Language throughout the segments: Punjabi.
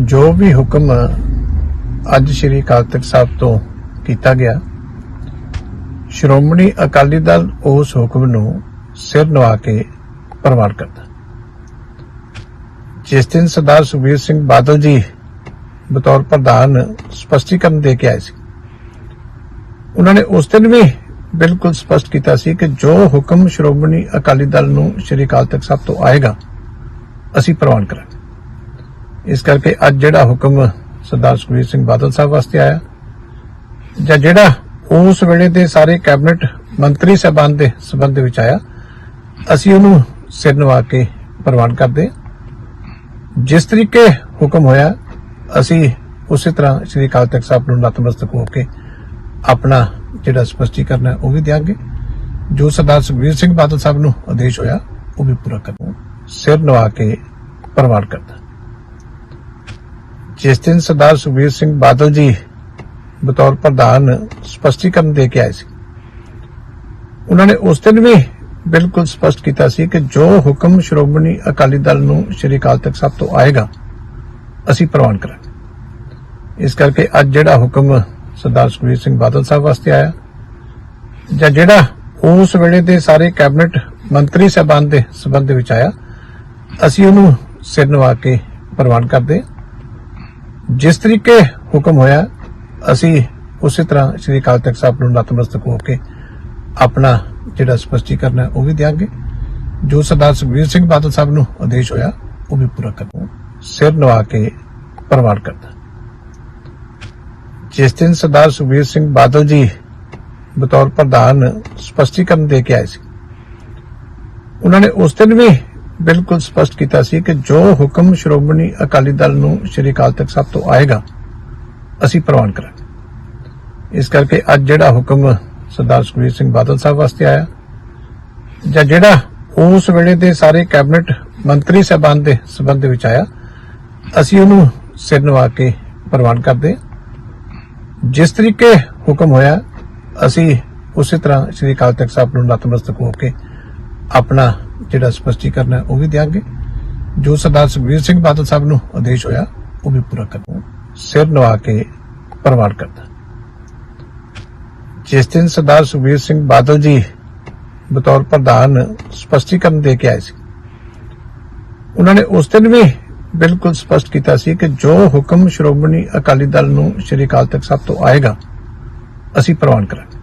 ਜੋ ਵੀ ਹੁਕਮ ਅੱਜ ਸ੍ਰੀ ਅਕਾਲ ਤਖਤ ਸਾਹਿਬ ਤੋਂ ਕੀਤਾ ਗਿਆ, ਸ਼੍ਰੋਮਣੀ ਅਕਾਲੀ ਦਲ ਉਸ ਹੁਕਮ ਨੂੰ ਸਿਰ ਨਵਾ ਕੇ ਪ੍ਰਵਾਨ ਕਰਦਾ। ਜਿਸ ਦਿਨ ਸਰਦਾਰ ਸੁਖਬੀਰ ਸਿੰਘ ਬਾਦਲ ਜੀ ਬਤੌਰ ਪ੍ਰਧਾਨ ਸਪਸ਼ਟੀਕਰਨ ਦੇ ਕੇ ਆਏ ਸੀ, ਉਹਨਾਂ ਨੇ ਉਸ ਦਿਨ ਵੀ ਬਿਲਕੁਲ ਸਪਸ਼ਟ ਕੀਤਾ ਸੀ ਕਿ ਜੋ ਹੁਕਮ ਸ਼੍ਰੋਮਣੀ ਅਕਾਲੀ ਦਲ ਨੂੰ ਸ੍ਰੀ ਅਕਾਲ ਤਖਤ ਸਾਹਿਬ ਤੋਂ ਆਏਗਾ, ਅਸੀਂ ਪ੍ਰਵਾਨ ਕਰਾਂਗੇ। ਇਸ ਕਰਕੇ ਅੱਜ ਜਿਹੜਾ ਹੁਕਮ ਸਰਦਾਰ ਸੁਖਬੀਰ ਸਿੰਘ ਬਾਦਲ ਸਾਹਿਬ ਵਾਸਤੇ ਆਇਆ, ਜਾਂ ਜਿਹੜਾ ਉਸ ਵੇਲੇ ਦੇ ਸਾਰੇ ਕੈਬਨਿਟ ਮੰਤਰੀ ਸਹਿਬਾਨ ਦੇ ਸਬੰਧ ਦੇ ਵਿੱਚ ਆਇਆ, ਅਸੀਂ ਉਹਨੂੰ ਸਿਰ ਨਵਾ ਕੇ ਪ੍ਰਵਾਨ ਕਰਦੇ ਜਿਸ ਤਰੀਕੇ ਹੁਕਮ ਹੋਇਆ, ਅਸੀਂ ਉਸੇ ਤਰ੍ਹਾਂ ਸ੍ਰੀ ਅਕਾਲ ਤਖਤ ਸਾਹਿਬ ਨੂੰ ਨਤਮਸਤਕ ਹੋ ਕੇ ਆਪਣਾ ਜਿਹੜਾ ਸਪਸ਼ਟੀਕਰਨ ਹੈ, ਉਹ ਵੀ ਦਿਆਂਗੇ। ਜੋ ਸਰਦਾਰ ਸੁਖਬੀਰ ਸਿੰਘ ਬਾਦਲ ਸਾਹਿਬ ਨੂੰ ਆਦੇਸ਼ ਹੋਇਆ, ਉਹ ਵੀ ਪੂਰਾ ਕਰਾਂਗੇ ਸਿਰ ਨਵਾ ਕੇ ਪ੍ਰਵਾਨ ਕਰਦਾ। ਜਿਸ ਦਿਨ ਸਰਦਾਰ ਸੁਖਬੀਰ ਸਿੰਘ ਬਾਦਲ ਜੀ ਬਤੌਰ ਪ੍ਰਧਾਨ ਸਪਸ਼ਟੀਕਰਨ ਦੇ ਕੇ ਆਏ ਸੀ, ਉਹਨਾਂ ਨੇ ਉਸ ਦਿਨ ਵੀ ਬਿਲਕੁਲ ਸਪਸ਼ਟ ਕੀਤਾ ਸੀ ਕਿ ਜੋ ਹੁਕਮ ਸ਼੍ਰੋਮਣੀ ਅਕਾਲੀ ਦਲ ਨੂੰ ਸ੍ਰੀ ਅਕਾਲ ਤਖਤ ਸਾਹਿਬ ਤੋਂ ਆਏਗਾ, ਅਸੀਂ ਪ੍ਰਵਾਨ ਕਰਾਂਗੇ ਇਸ ਕਰਕੇ ਅੱਜ ਜਿਹੜਾ ਹੁਕਮ ਸਰਦਾਰ ਸੁਖਬੀਰ ਸਿੰਘ ਬਾਦਲ ਸਾਹਿਬ ਵਾਸਤੇ ਆਇਆ, ਜਾਂ ਜਿਹੜਾ ਉਸ ਵੇਲੇ ਦੇ ਸਾਰੇ ਕੈਬਨਿਟ ਮੰਤਰੀ ਸਹਿਬਾਨ ਦੇ ਸਬੰਧ ਦੇ ਵਿੱਚ ਆਇਆ, ਅਸੀਂ ਉਹਨੂੰ ਸਿਰ ਨਵਾ ਕੇ ਪ੍ਰਵਾਨ ਕਰਦੇ ਹਾਂ। ਜਿਸ ਤਰੀਕੇ ਹੁਕਮ ਹੋਇਆ, ਅਸੀਂ ਉਸੇ ਤਰ੍ਹਾਂ ਸ੍ਰੀ ਅਕਾਲ ਤਖਤ ਸਾਹਿਬ ਨੂੰ ਨਤਮਸਤਕ ਹੋ ਕੇ ਆਪਣਾ ਜਿਹੜਾ ਸਪਸ਼ਟੀਕਰਨ ਹੈ, ਉਹ ਵੀ ਦਿਆਂਗੇ। ਜੋ ਸਰਦਾਰ ਸੁਖਬੀਰ ਸਿੰਘ ਬਾਦਲ ਸਾਹਿਬ ਨੂੰ ਆਦੇਸ਼ ਹੋਇਆ, ਉਹ ਵੀ ਪੂਰਾ ਕਰਾਂਗੇ ਸਿਰ ਨਵਾ ਕੇ ਪ੍ਰਵਾਨ ਕਰਦਾ ਜਿਸ ਦਿਨ ਸਰਦਾਰ ਸੁਖਬੀਰ ਸਿੰਘ ਬਾਦਲ ਜੀ ਬਤੌਰ ਪ੍ਰਧਾਨ ਸਪਸ਼ਟੀਕਰਨ ਦੇ ਕੇ ਆਏ ਸੀ, ਉਹਨਾਂ ਨੇ ਉਸ ਦਿਨ ਵੀ ਬਿਲਕੁਲ ਸਪਸ਼ਟ ਕੀਤਾ ਸੀ ਕਿ ਜੋ ਹੁਕਮ ਸ਼੍ਰੋਮਣੀ ਅਕਾਲੀ ਦਲ ਨੂੰ ਸ੍ਰੀ ਅਕਾਲ ਤਖਤ ਸਾਹਿਬ ਤੋਂ ਆਏਗਾ, ਅਸੀਂ ਪ੍ਰਵਾਨ ਕਰਾਂਗੇ। ਇਸ ਕਰਕੇ ਅੱਜ ਜਿਹੜਾ ਹੁਕਮ ਸਰਦਾਰ ਸੁਖਬੀਰ ਸਿੰਘ ਬਾਦਲ ਸਾਹਿਬ ਵਾਸਤੇ ਆਇਆ, ਜਾਂ ਜਿਹੜਾ ਉਸ ਵੇਲੇ ਦੇ ਸਾਰੇ ਕੈਬਨਿਟ ਮੰਤਰੀ ਸਹਿਬਾਨ ਦੇ ਸਬੰਧ ਦੇ ਵਿੱਚ ਆਇਆ, ਅਸੀਂ ਉਹਨੂੰ ਸਿਰ ਨਵਾ ਕੇ ਪ੍ਰਵਾਨ ਕਰਦੇ ਜਿਸ ਤਰੀਕੇ ਹੁਕਮ ਹੋਇਆ, ਅਸੀਂ ਉਸੇ ਤਰ੍ਹਾਂ ਸ੍ਰੀ ਅਕਾਲ ਤਖਤ ਸਾਹਿਬ ਨੂੰ ਨਤਮਸਤਕ ਹੋ ਕੇ ਆਪਣਾ ਜਿਹੜਾ ਸਪਸ਼ਟੀਕਰਨ ਹੈ, ਉਹ ਵੀ ਦਿਆਂਗੇ। ਜੋ ਸਰਦਾਰ ਸੁਖਬੀਰ ਸਿੰਘ ਬਾਦਲ ਸਾਹਿਬ ਨੂੰ ਆਦੇਸ਼ ਹੋਇਆ, ਉਹ ਵੀ ਪੂਰਾ ਕਰਾਂਗੇ ਸਿਰ ਨਵਾ ਕੇ ਪ੍ਰਵਾਨ ਕਰਦਾ ਜਿਸ ਦਿਨ ਸਰਦਾਰ ਸੁਖਬੀਰ ਸਿੰਘ ਬਾਦਲ ਜੀ ਬਤੌਰ ਪ੍ਰਧਾਨ ਸਪਸ਼ਟੀਕਰਨ ਦੇ ਕੇ ਆਏ ਸੀ, ਉਹਨਾਂ ਨੇ ਉਸ ਦਿਨ ਵੀ ਬਿਲਕੁਲ ਸਪਸ਼ਟ ਕੀਤਾ ਸੀ ਕਿ ਜੋ ਹੁਕਮ ਸ਼੍ਰੋਮਣੀ ਅਕਾਲੀ ਦਲ ਨੂੰ ਸ੍ਰੀ ਅਕਾਲ ਤਖਤ ਸਾਹਿਬ ਤੋਂ ਆਏਗਾ, ਅਸੀਂ ਪ੍ਰਵਾਨ ਕਰਾਂਗੇ।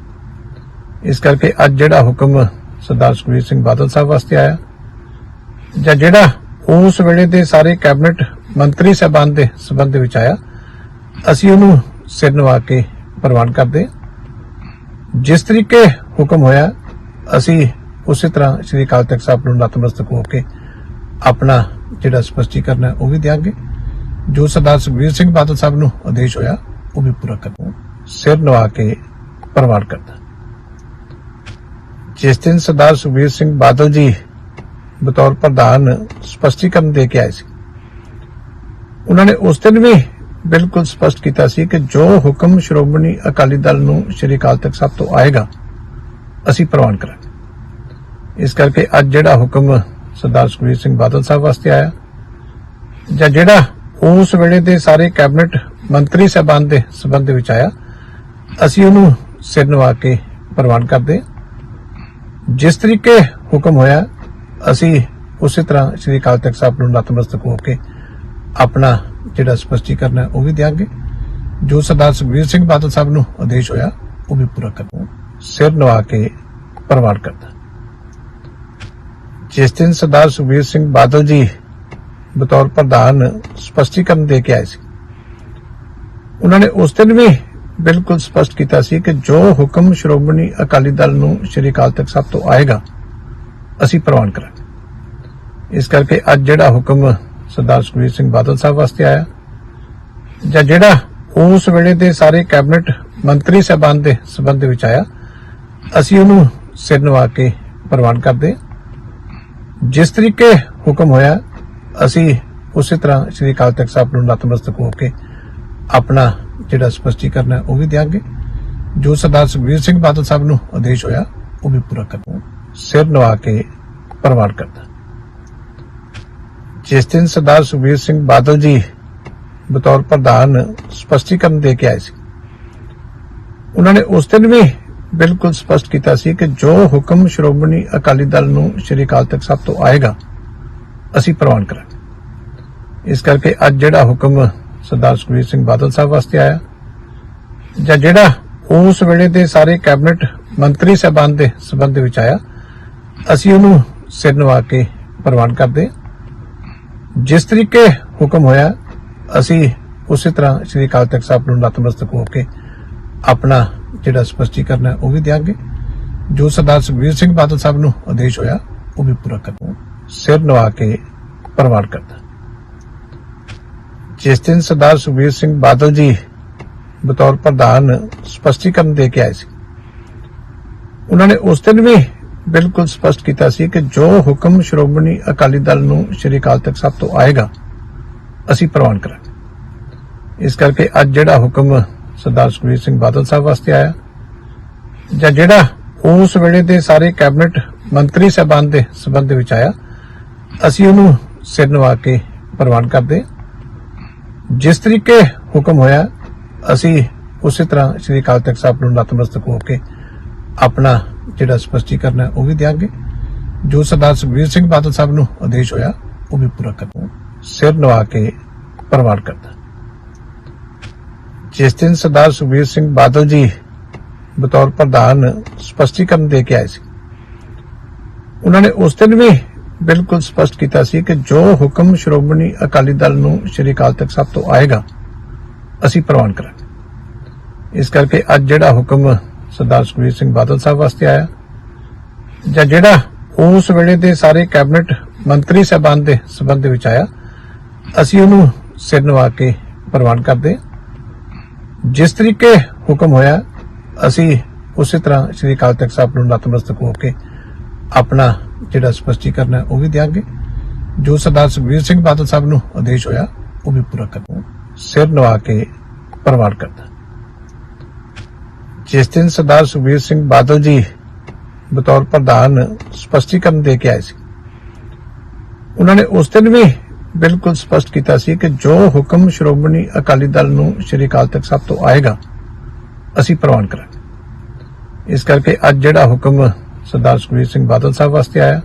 ਇਸ ਕਰਕੇ ਅੱਜ ਜਿਹੜਾ ਹੁਕਮ ਸਰਦਾਰ ਸੁਖਬੀਰ ਸਿੰਘ ਬਾਦਲ ਸਾਹਿਬ ਵਾਸਤੇ ਆਇਆ। ਜਾਂ ਜਿਹੜਾ ਉਸ ਵੇਲੇ ਦੇ ਸਾਰੇ ਕੈਬਨਿਟ ਮੰਤਰੀ ਸਹਿਬਾਨ ਦੇ ਸਬੰਧ ਦੇ ਵਿੱਚ ਆਇਆ, ਅਸੀਂ ਉਹਨੂੰ ਸਿਰ ਨਵਾ ਕੇ ਪ੍ਰਵਾਨ ਕਰਦੇ ਜਿਸ ਤਰੀਕੇ ਹੁਕਮ ਹੋਇਆ, ਅਸੀਂ ਉਸੇ ਤਰ੍ਹਾਂ ਸ੍ਰੀ ਅਕਾਲ ਤਖਤ ਸਾਹਿਬ ਨੂੰ ਨਤਮਸਤਕ ਹੋ ਕੇ ਆਪਣਾ ਜਿਹੜਾ ਸਪਸ਼ਟੀਕਰਨ ਹੈ, ਉਹ ਵੀ ਦਿਆਂਗੇ। ਜੋ ਸਰਦਾਰ ਸੁਖਬੀਰ ਸਿੰਘ ਬਾਦਲ ਸਾਹਿਬ ਨੂੰ ਆਦੇਸ਼ ਹੋਇਆ, ਉਹ ਵੀ ਪੂਰਾ ਕਰਾਂਗੇ ਸਿਰ ਨਵਾ ਕੇ ਪ੍ਰਵਾਨ ਕਰਦਾ ਜਿਸ ਦਿਨ ਸਰਦਾਰ ਸੁਖਬੀਰ ਸਿੰਘ ਬਾਦਲ ਜੀ ਬਤੌਰ ਪ੍ਰਧਾਨ ਸਪਸ਼ਟੀਕਰਨ ਦੇ ਕੇ ਆਏ ਸੀ ਉਹਨਾਂ ਨੇ ਉਸ ਦਿਨ ਵੀ ਬਿਲਕੁਲ ਸਪਸ਼ਟ ਕੀਤਾ ਸੀ ਕਿ ਜੋ ਹੁਕਮ ਸ਼੍ਰੋਮਣੀ ਅਕਾਲੀ ਦਲ ਨੂੰ ਸ੍ਰੀ ਅਕਾਲ ਤਖਤ ਸਾਹਿਬ ਤੋਂ ਆਏਗਾ, ਅਸੀਂ ਪ੍ਰਵਾਨ ਕਰਾਂਗੇ ਇਸ ਕਰਕੇ ਅੱਜ ਜਿਹੜਾ ਹੁਕਮ ਸਰਦਾਰ ਸੁਖਬੀਰ ਸਿੰਘ ਬਾਦਲ ਸਾਹਿਬ ਵਾਸਤੇ ਆਇਆ, ਜਾਂ ਜਿਹੜਾ ਉਸ ਵੇਲੇ ਦੇ ਸਾਰੇ ਕੈਬਨਿਟ ਮੰਤਰੀ ਸਹਿਬਾਨ ਦੇ ਸਬੰਧ ਦੇ ਵਿੱਚ ਆਇਆ, ਅਸੀਂ ਉਹਨੂੰ ਸਿਰ ਨਵਾ ਕੇ ਪ੍ਰਵਾਨ ਕਰਦੇ ਹਾਂ। ਜਿਸ ਤਰੀਕੇ ਹੁਕਮ ਹੋਇਆ, ਅਸੀਂ ਉਸੇ ਤਰ੍ਹਾਂ ਸ੍ਰੀ ਅਕਾਲ ਤਖਤ ਸਾਹਿਬ ਨੂੰ ਨਤਮਸਤਕ ਹੋ ਕੇ ਆਪਣਾ ਜਿਹੜਾ ਸਪਸ਼ਟੀਕਰਨ ਹੈ, ਉਹ ਵੀ ਦਿਆਂਗੇ। ਜੋ ਸਰਦਾਰ ਸੁਖਬੀਰ ਸਿੰਘ ਬਾਦਲ ਸਾਹਿਬ ਨੂੰ ਆਦੇਸ਼ ਹੋਇਆ, ਉਹ ਵੀ ਪੂਰਾ ਕਰਾਂਗੇ ਸਿਰ ਨਵਾ ਕੇ ਪ੍ਰਵਾਨ ਕਰਦਾ। ਜਿਸ ਦਿਨ ਸਰਦਾਰ ਸੁਖਬੀਰ ਸਿੰਘ ਬਾਦਲ ਜੀ ਬਤੌਰ ਪ੍ਰਧਾਨ ਸਪਸ਼ਟੀਕਰਨ ਦੇ ਕੇ ਆਏ ਸੀ, ਉਹਨਾਂ ਨੇ ਉਸ ਦਿਨ ਵੀ ਬਿਲਕੁਲ ਸਪਸ਼ਟ ਕੀਤਾ ਸੀ ਕਿ ਜੋ ਹੁਕਮ ਸ਼੍ਰੋਮਣੀ ਅਕਾਲੀ ਦਲ ਨੂੰ ਸ੍ਰੀ ਅਕਾਲ ਤਖਤ ਸਾਹਿਬ ਤੋਂ ਆਏਗਾ, ਅਸੀਂ ਪ੍ਰਵਾਨ ਕਰਾਂਗੇ। ਇਸ ਕਰਕੇ ਅੱਜ ਜਿਹੜਾ ਹੁਕਮ ਸਰਦਾਰ ਸੁਖਬੀਰ ਸਿੰਘ ਬਾਦਲ ਸਾਹਿਬ ਵਾਸਤੇ ਆਇਆ, ਜਾਂ ਜਿਹੜਾ ਉਸ ਵੇਲੇ ਦੇ ਸਾਰੇ ਕੈਬਨਿਟ ਮੰਤਰੀ ਸਹਿਬਾਨ ਦੇ ਸਬੰਧ ਦੇ ਵਿੱਚ ਆਇਆ, ਅਸੀਂ ਉਹਨੂੰ ਸਿਰ ਨਵਾ ਕੇ ਪ੍ਰਵਾਨ ਕਰਦੇ ਜਿਸ ਤਰੀਕੇ ਹੁਕਮ ਹੋਇਆ, ਅਸੀਂ ਉਸੇ ਤਰ੍ਹਾਂ ਸ੍ਰੀ ਅਕਾਲ ਤਖਤ ਸਾਹਿਬ ਨੂੰ ਨਤਮਸਤਕ ਹੋ ਕੇ ਆਪਣਾ ਜਿਹੜਾ ਸਪਸ਼ਟੀਕਰਨ ਹੈ, ਉਹ ਵੀ ਦਿਆਂਗੇ। ਜੋ ਸਰਦਾਰ ਸੁਖਬੀਰ ਸਿੰਘ ਬਾਦਲ ਸਾਹਿਬ ਨੂੰ ਆਦੇਸ਼ ਹੋਇਆ, ਉਹ ਵੀ ਪੂਰਾ ਕਰਾਂਗੇ ਸਿਰ ਨਵਾ ਕੇ ਪ੍ਰਵਾਨ ਕਰਦਾ। ਜਿਸ ਦਿਨ ਸਰਦਾਰ ਸੁਖਬੀਰ ਸਿੰਘ ਬਾਦਲ ਜੀ ਬਤੌਰ ਪ੍ਰਧਾਨ ਸਪਸ਼ਟੀਕਰਨ ਦੇ ਕੇ ਆਏ ਸੀ, ਉਹਨਾਂ ਨੇ ਉਸ ਦਿਨ ਵੀ ਬਿਲਕੁਲ ਸਪਸ਼ਟ ਕੀਤਾ ਸੀ ਕਿ ਜੋ ਹੁਕਮ ਸ਼੍ਰੋਮਣੀ ਅਕਾਲੀ ਦਲ ਨੂੰ ਸ਼੍ਰੀ ਅਕਾਲ ਤਖਤ ਸਾਹਿਬ ਤੋਂ ਆਏਗਾ, ਅਸੀਂ ਪ੍ਰਵਾਨ ਕਰਾਂਗੇ। ਇਸ ਕਰਕੇ ਅੱਜ ਜਿਹੜਾ ਹੁਕਮ ਸਰਦਾਰ ਸੁਖਬੀਰ ਸਿੰਘ ਬਾਦਲ ਸਾਹਿਬ ਵਾਸਤੇ ਆਇਆ। ਜਾਂ ਜਿਹੜਾ ਉਸ ਵੇਲੇ ਦੇ ਸਾਰੇ ਕੈਬਨਿਟ ਮੰਤਰੀ ਸਾਹਿਬਾਨ ਦੇ ਸਬੰਧ ਦੇ ਵਿੱਚ ਆਇਆ, ਅਸੀਂ ਉਹਨੂੰ ਸਿਰ ਨਵਾ ਕੇ ਪ੍ਰਵਾਨ ਕਰਦੇ ਜਿਸ ਤਰੀਕੇ ਹੁਕਮ ਹੋਇਆ, ਅਸੀਂ ਉਸੇ ਤਰ੍ਹਾਂ ਸ੍ਰੀ ਅਕਾਲ ਤਖਤ ਸਾਹਿਬ ਨੂੰ ਨਤਮਸਤਕ ਹੋ ਕੇ ਆਪਣਾ ਜਿਹੜਾ ਸਪਸ਼ਟੀਕਰਨ ਹੈ, ਉਹ ਵੀ ਦਿਆਂਗੇ। ਜੋ ਸਰਦਾਰ ਸੁਖਬੀਰ ਸਿੰਘ ਬਾਦਲ ਸਾਹਿਬ ਨੂੰ ਆਦੇਸ਼ ਹੋਇਆ, ਉਹ ਵੀ ਪੂਰਾ ਕਰਾਂਗੇ ਸਿਰ ਨਵਾ ਕੇ ਪ੍ਰਵਾਨ ਕਰਦਾ। ਜਿਸ ਦਿਨ ਸਰਦਾਰ ਸੁਖਬੀਰ ਸਿੰਘ ਬਾਦਲ ਜੀ ਬਤੌਰ ਪ੍ਰਧਾਨ ਸਪਸ਼ਟੀਕਰਨ ਦੇ ਕੇ ਆਏ ਸੀ, ਉਹਨਾਂ ਨੇ ਉਸ ਦਿਨ ਵੀ ਬਿਲਕੁਲ ਸਪਸ਼ਟ ਕੀਤਾ ਸੀ ਕਿ ਜੋ ਹੁਕਮ ਸ਼੍ਰੋਮਣੀ ਅਕਾਲੀ ਦਲ ਨੂੰ ਸ਼੍ਰੀ ਅਕਾਲ ਤਖਤ ਸਾਹਿਬ ਤੋਂ ਆਏਗਾ, ਅਸੀਂ ਪ੍ਰਵਾਨ ਕਰਾਂਗੇ ਇਸ ਕਰਕੇ ਅੱਜ ਜਿਹੜਾ ਹੁਕਮ ਸਰਦਾਰ ਸੁਖਬੀਰ ਸਿੰਘ ਬਾਦਲ ਸਾਹਿਬ ਵਾਸਤੇ ਆਇਆ, ਜਾਂ ਜਿਹੜਾ ਉਸ ਵੇਲੇ ਦੇ ਸਾਰੇ ਕੈਬਨਿਟ ਮੰਤਰੀ ਸਾਹਿਬਾਨ ਦੇ ਸਬੰਧ ਦੇ ਵਿੱਚ ਆਇਆ, ਅਸੀਂ ਉਹਨੂੰ ਸਿਰ ਨਵਾ ਕੇ ਪ੍ਰਵਾਨ ਕਰਦੇ ਹਾਂ। ਜਿਸ ਤਰੀਕੇ ਹੁਕਮ ਹੋਇਆ, ਅਸੀਂ ਉਸੇ ਤਰ੍ਹਾਂ ਸ੍ਰੀ ਅਕਾਲ ਤਖਤ ਸਾਹਿਬ ਨੂੰ ਨਤਮਸਤਕ ਹੋ ਕੇ ਆਪਣਾ ਜਿਹੜਾ ਸਪਸ਼ਟੀਕਰਨ ਹੈ, ਉਹ ਵੀ ਦਿਆਂਗੇ। ਜੋ ਸਰਦਾਰ ਸੁਖਬੀਰ ਸਿੰਘ ਬਾਦਲ ਸਾਹਿਬ ਨੂੰ ਆਦੇਸ਼ ਹੋਇਆ, ਉਹ ਵੀ ਪੂਰਾ ਕਰਾਂਗੇ ਸਿਰ ਨਵਾ ਕੇ ਪ੍ਰਵਾਨ ਕਰਦਾ ਜਿਸ ਦਿਨ ਸਰਦਾਰ ਸੁਖਬੀਰ ਸਿੰਘ ਬਾਦਲ ਜੀ ਬਤੌਰ ਪ੍ਰਧਾਨ ਸਪਸ਼ਟੀਕਰਨ ਦੇ ਕੇ ਆਏ ਸੀ, ਉਹਨਾਂ ਨੇ ਉਸ ਦਿਨ ਵੀ ਬਿਲਕੁਲ ਸਪਸ਼ਟ ਕੀਤਾ ਸੀ ਕਿ ਜੋ ਹੁਕਮ ਸ਼੍ਰੋਮਣੀ ਅਕਾਲੀ ਦਲ ਨੂੰ ਸ਼੍ਰੀ ਅਕਾਲ ਤਖਤ ਸਾਹਿਬ ਤੋਂ ਆਏਗਾ, ਅਸੀਂ ਪ੍ਰਵਾਨ ਕਰਾਂਗੇ। ਇਸ ਕਰਕੇ ਅੱਜ ਜਿਹੜਾ ਹੁਕਮ ਸਰਦਾਰ ਸੁਖਬੀਰ ਸਿੰਘ ਬਾਦਲ ਸਾਹਿਬ ਵਾਸਤੇ ਆਇਆ, ਜਾਂ ਜਿਹੜਾ ਉਸ ਵੇਲੇ ਦੇ ਸਾਰੇ ਕੈਬਨਿਟ ਮੰਤਰੀ ਸਾਹਿਬਾਨ ਦੇ ਸਬੰਧ ਦੇ ਵਿੱਚ ਆਇਆ, ਅਸੀਂ ਉਹਨੂੰ ਸਿਰ ਨਵਾ ਕੇ ਪ੍ਰਵਾਨ ਕਰਦੇ ਜਿਸ ਤਰੀਕੇ ਹੁਕਮ ਹੋਇਆ, ਅਸੀਂ ਉਸੇ ਤਰ੍ਹਾਂ ਸ੍ਰੀ ਅਕਾਲ ਤਖਤ ਸਾਹਿਬ ਨੂੰ ਨਤਮਸਤਕ ਹੋ ਕੇ ਆਪਣਾ ਜਿਹੜਾ ਸਪਸ਼ਟੀਕਰਨ ਹੈ, ਉਹ ਵੀ ਦਿਆਂਗੇ। ਜੋ ਸਰਦਾਰ ਸੁਖਬੀਰ ਸਿੰਘ ਬਾਦਲ ਸਾਹਿਬ ਨੂੰ ਆਦੇਸ਼ ਹੋਇਆ, ਉਹ ਵੀ ਪੂਰਾ ਕਰਾਂਗੇ ਸਿਰ ਨਵਾ ਕੇ ਪ੍ਰਵਾਨ ਕਰਦਾ ਜਿਸ ਦਿਨ ਸਰਦਾਰ ਸੁਖਬੀਰ ਸਿੰਘ ਬਾਦਲ ਜੀ ਬਤੌਰ ਪ੍ਰਧਾਨ ਸਪਸ਼ਟੀਕਰਨ ਦੇ ਕੇ ਆਏ ਸੀ, ਉਹਨਾਂ ਨੇ ਉਸ ਦਿਨ ਵੀ ਬਿਲਕੁਲ ਸਪਸ਼ਟ ਕੀਤਾ ਸੀ ਕਿ ਜੋ ਹੁਕਮ ਸ਼੍ਰੋਮਣੀ ਅਕਾਲੀ ਦਲ ਨੂੰ ਸ਼੍ਰੀ ਅਕਾਲ ਤਖਤ ਸਾਹਿਬ ਤੋਂ ਆਏਗਾ, ਅਸੀਂ ਪ੍ਰਵਾਨ ਕਰਾਂਗੇ। ਇਸ ਕਰਕੇ ਅੱਜ ਜਿਹੜਾ ਹੁਕਮ ਸਰਦਾਰ ਸੁਖਬੀਰ ਸਿੰਘ ਬਾਦਲ ਸਾਹਿਬ ਵਾਸਤੇ ਆਇਆ।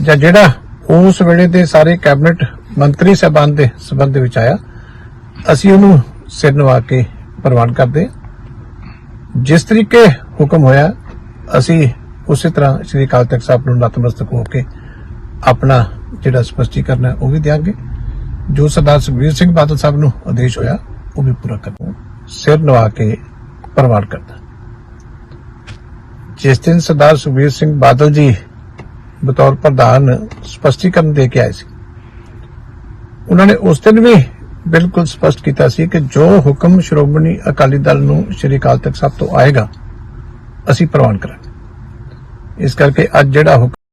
ਜਾਂ ਜਿਹੜਾ ਉਸ ਵੇਲੇ ਦੇ ਸਾਰੇ ਕੈਬਨਿਟ ਮੰਤਰੀ ਸਾਹਿਬਾਨ ਦੇ ਸਬੰਧ ਦੇ ਵਿੱਚ ਆਇਆ, ਅਸੀਂ ਉਹਨੂੰ ਸਿਰ ਨਵਾ ਕੇ ਪ੍ਰਵਾਨ ਕਰਦੇ ਜਿਸ ਤਰੀਕੇ ਹੁਕਮ ਹੋਇਆ, ਅਸੀਂ ਉਸੇ ਤਰ੍ਹਾਂ ਸ੍ਰੀ ਅਕਾਲ ਤਖਤ ਸਾਹਿਬ ਨੂੰ ਨਤਮਸਤਕ ਹੋ ਕੇ ਆਪਣਾ ਜਿਹੜਾ ਸਪਸ਼ਟੀਕਰਨ ਹੈ, ਉਹ ਵੀ ਦਿਆਂਗੇ। ਜੋ ਸਰਦਾਰ ਸੁਖਬੀਰ ਸਿੰਘ ਬਾਦਲ ਸਾਹਿਬ ਨੂੰ ਆਦੇਸ਼ ਹੋਇਆ, ਉਹ ਵੀ ਪੂਰਾ ਕਰਾਂਗੇ ਸਿਰ ਨਵਾ ਕੇ ਪ੍ਰਵਾਨ ਕਰਦਾ। ਜਿਸ ਦਿਨ ਸਰਦਾਰ ਸੁਖਬੀਰ ਸਿੰਘ ਬਾਦਲ ਜੀ ਬਤੌਰ ਪ੍ਰਧਾਨ ਸਪਸ਼ਟੀਕਰਨ ਦੇ ਕੇ ਆਏ ਸੀ। ਉਹਨਾਂ ਨੇ ਉਸ ਦਿਨ ਵੀ ਬਿਲਕੁਲ ਸਪਸ਼ਟ ਕੀਤਾ ਸੀ ਕਿ ਜੋ ਹੁਕਮ ਸ਼੍ਰੋਮਣੀ ਅਕਾਲੀ ਦਲ ਨੂੰ ਸ਼੍ਰੀ ਅਕਾਲ ਤਖਤ ਸਾਹਿਬ ਤੋਂ ਆਏਗਾ, ਅਸੀਂ ਪ੍ਰਵਾਨ ਕਰਾਂਗੇ। ਇਸ ਕਰਕੇ ਅੱਜ ਜਿਹੜਾ ਹੁਕਮ